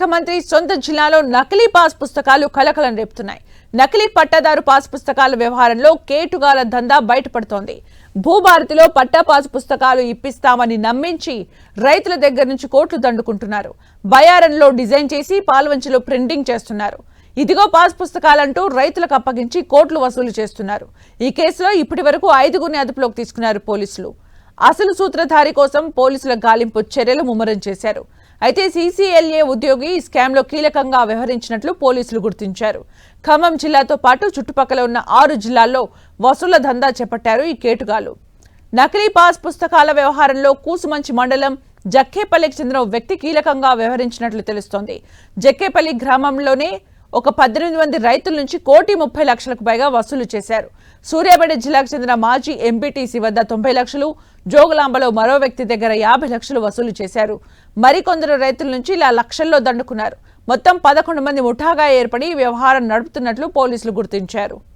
శాఖ మంత్రి సొంత జిల్లాలో నకిలీ పాస్ పుస్తకాలు కలకలం రేపుతున్నాయి. నకిలీ పట్టాదారు పాస్ పుస్తకాల వ్యవహారంలో కేటుగాల దందా బయటపడుతోంది. భూభారతిలో పట్టా పాస్ పుస్తకాలు ఇప్పిస్తామని నమ్మించి రైతుల దగ్గర నుంచి కోట్లు దండుకుంటున్నారు. బయారంలో డిజైన్ చేసి పాల్వంచలో ప్రింటింగ్ చేస్తున్నారు. ఇదిగో పాస్ పుస్తకాలంటూ రైతులకు అప్పగించి కోట్లు వసూలు చేస్తున్నారు. ఈ కేసులో ఇప్పటి వరకు ఐదుగురిని అదుపులోకి తీసుకున్నారు పోలీసులు. అసలు సూత్రధారి కోసం పోలీసుల గాలింపు చర్యలు ముమ్మరం చేశారు. అయితే సీసీఎల్ఏ ఉద్యోగి ఈ స్కామ్లో కీలకంగా వ్యవహరించినట్లు పోలీసులు గుర్తించారు. ఖమ్మం జిల్లాతో పాటు చుట్టుపక్కల ఉన్న ఆరు జిల్లాల్లో వసూల దందా చేపట్టారు ఈ కేటుగాలు. నకిలీ పాస్ పుస్తకాల వ్యవహారంలో కూసుమంచి మండలం జక్కేపల్లికి చెందిన వ్యక్తి కీలకంగా వ్యవహరించినట్లు తెలుస్తోంది. జక్కేపల్లి గ్రామంలోనే ఒక పద్దెనిమిది మంది రైతుల నుంచి కోటి ముప్పై లక్షలకు పైగా వసూలు చేశారు. సూర్యాపేట జిల్లాకు చెందిన మాజీ ఎంపీటీసీ వద్ద తొంభై లక్షలు జోగులాంబలో మరో వ్యక్తి దగ్గర యాభై లక్షలు వసూలు చేశారు. మరికొందరు రైతుల నుంచి ఇలా లక్షల్లో దండుకున్నారు. మొత్తం పదకొండు మంది ముఠాగా ఏర్పడి వ్యవహారం నడుపుతున్నట్లు పోలీసులు గుర్తించారు.